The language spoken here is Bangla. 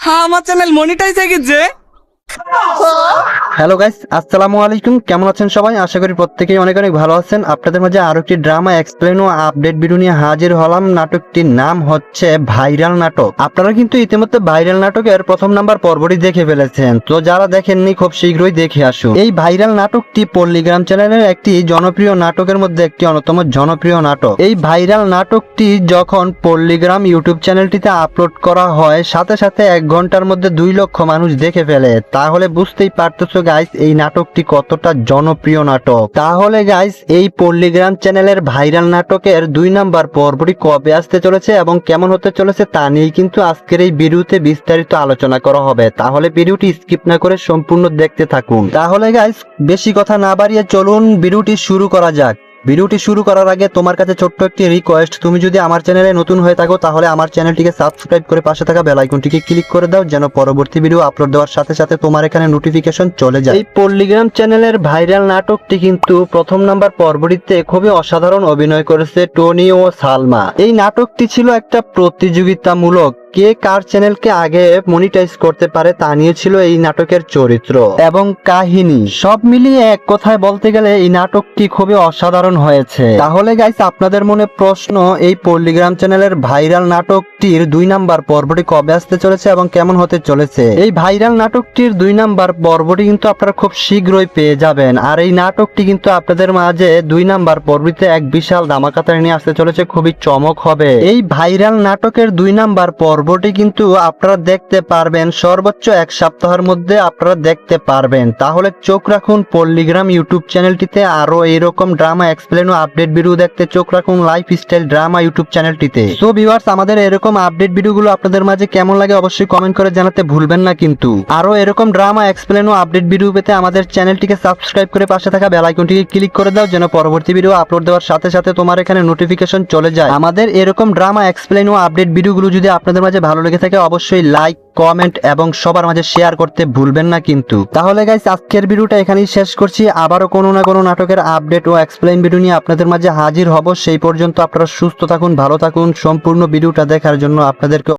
হ্যাঁ আমার চ্যানেল মনিটাইজ হয়ে গেছে। হ্যালো গাইস আসসালামু আলাইকুম কেমন আছেন সবাই? আশা করি প্রত্যেকেই অনেক অনেক ভালো আছেন। আপনাদের মাঝে আরও একটি ড্রামা এক্সপ্লেন ও আপডেট ভিডিও নিয়ে হাজির হলাম। নাটকটির নাম হচ্ছে ভাইরাল নাটক। আপনারা কিন্তু ইতিমধ্যে ভাইরাল নাটকের প্রথম নাম্বার পর্বটি দেখে ফেলেছেন। তো যারা দেখেননি, খুব শীঘ্রই দেখে আসুন। এই ভাইরাল নাটকটি পল্লীগ্রাম চ্যানেলের একটি জনপ্রিয় নাটকের মধ্যে একটি অন্যতম জনপ্রিয় নাটক। এই ভাইরাল নাটকটি যখন পল্লীগ্রাম ইউটিউব চ্যানেলটিতে আপলোড করা হয়, সাথে সাথে এক ঘণ্টার মধ্যে দুই লক্ষ মানুষ দেখে ফেলে। তাহলে বুঝতেই পারতেছো গাইস এই নাটকটি কতটা জনপ্রিয় নাটক? তাহলে গাইস এই পল্লীগ্রাম চ্যানেলের ভাইরাল নাটকের দুই নাম্বার পর্বটি কবে আসতে চলেছে এবং কেমন হতে চলেছে তা নিয়ে কিন্তু আজকের এই ভিডিওতে বিস্তারিত আলোচনা করা হবে। তাহলে ভিডিওটি স্কিপ না করে সম্পূর্ণ দেখতে থাকুন। তাহলে গাইস বেশি কথা না বাড়িয়ে চলুন, ভিডিওটি শুরু করা যাক। ভিডিওটি শুরু করার আগে তোমার কাছে ছোট্ট একটি রিকোয়েস্ট তুমি যদি আমার চ্যানেলে নতুন হয়ে থাকো, তাহলে আমার চ্যানেলটিকে সাবস্ক্রাইব করে পাশে থাকা বেল আইকনটিকে ক্লিক করে দাও, যেন পরবর্তী ভিডিও আপলোড দেওয়ার সাথে সাথে তোমার এখানে নোটিফিকেশন চলে যায়। এই পল্লীগ্রাম চ্যানেলের ভাইরাল নাটকটি কিন্তু প্রথম নাম্বার পর্বটিতে খুবই অসাধারণ অভিনয় করেছে টনি ও সালমা। এই নাটকটি ছিল একটা প্রতিযোগিতামূলক। কে কার চ্যানেলকে আগে মনিটাইজ করতে পারে তা নিয়ে ছিল এই নাটকের চরিত্র। এবং কাহিনী। সব মিলিয়ে এক কথায় বলতে গেলে এই নাটকটি খুবই অসাধারণ হয়েছে। তাহলে গাইস আপনাদের মনে প্রশ্ন, এই পল্লীগ্রাম চ্যানেলের ভাইরাল নাটকটির দুই নাম্বার পর্বটি কবে আসতে চলেছে এবং কেমন হতে চলেছে? এই ভাইরাল নাটকটির দুই নাম্বার পর্বটি কিন্তু আপনারা খুব শীঘ্রই পেয়ে যাবেন। আর এই নাটকটি কিন্তু আপনাদের মাঝে দুই নাম্বার এক বিশাল নিয়ে আসতে চলেছে, খুবই চমক হবে। এই ভাইরাল নাটকের দুই নাম্বার পর্বটি কিন্তু আপনারা দেখতে পারবেন, সর্বোচ্চ এক সপ্তাহের মধ্যে আপনারা দেখতে পারবেন। তাহলে চোখ রাখুন পল্লীগ্রাম ইউটিউব চ্যানেলটিতে আরও এরকম ড্রামা এক্সপ্লেন ও আপডেট ভিডিও দেখতে চোখ রাখুন লাইফ স্টাইল ড্রামা ইউটিউব চ্যানেলটিতে সো ভিউয়ার্স আমাদের এরকম আপডেট ভিডিওগুলো আপনাদের মাঝে কেমন লাগে অবশ্যই কমেন্ট করে জানাতে ভুলবেন না কিন্তু। আরও এরকম ড্রামা এক্সপ্লেন ও আপডেট ভিডিও পেতে আমাদের চ্যানেলটিকে সাবস্ক্রাইব করে পাশে থাকা বেল আইকনটিকে ক্লিক করে দাও যেন পরবর্তী ভিডিও আপলোড দেওয়ার সাথে সাথে তোমার এখানে নোটিফিকেশন চলে যায়। আমাদের এরকম ড্রামা এক্সপ্লেন ও আপডেট ভিডিওগুলো যদি আপনাদের মাঝে ভালো লেগে থাকে, অবশ্যই লাইক কমেন্ট এবং সবার মাঝে শেয়ার করতে ভুলবেন না কিন্তু। তাহলে গাইস আজকের ভিডিওটা এখানেই শেষ করছি। আবারও কোনো না কোনো নাটকের আপডেট ও এক্সপ্লেইন ভিডিও নিয়ে আপনাদের মাঝে হাজির হব। সেই পর্যন্ত আপনারা সুস্থ থাকুন, ভালো থাকুন। সম্পূর্ণ ভিডিওটা দেখার জন্য আপনাদেরকে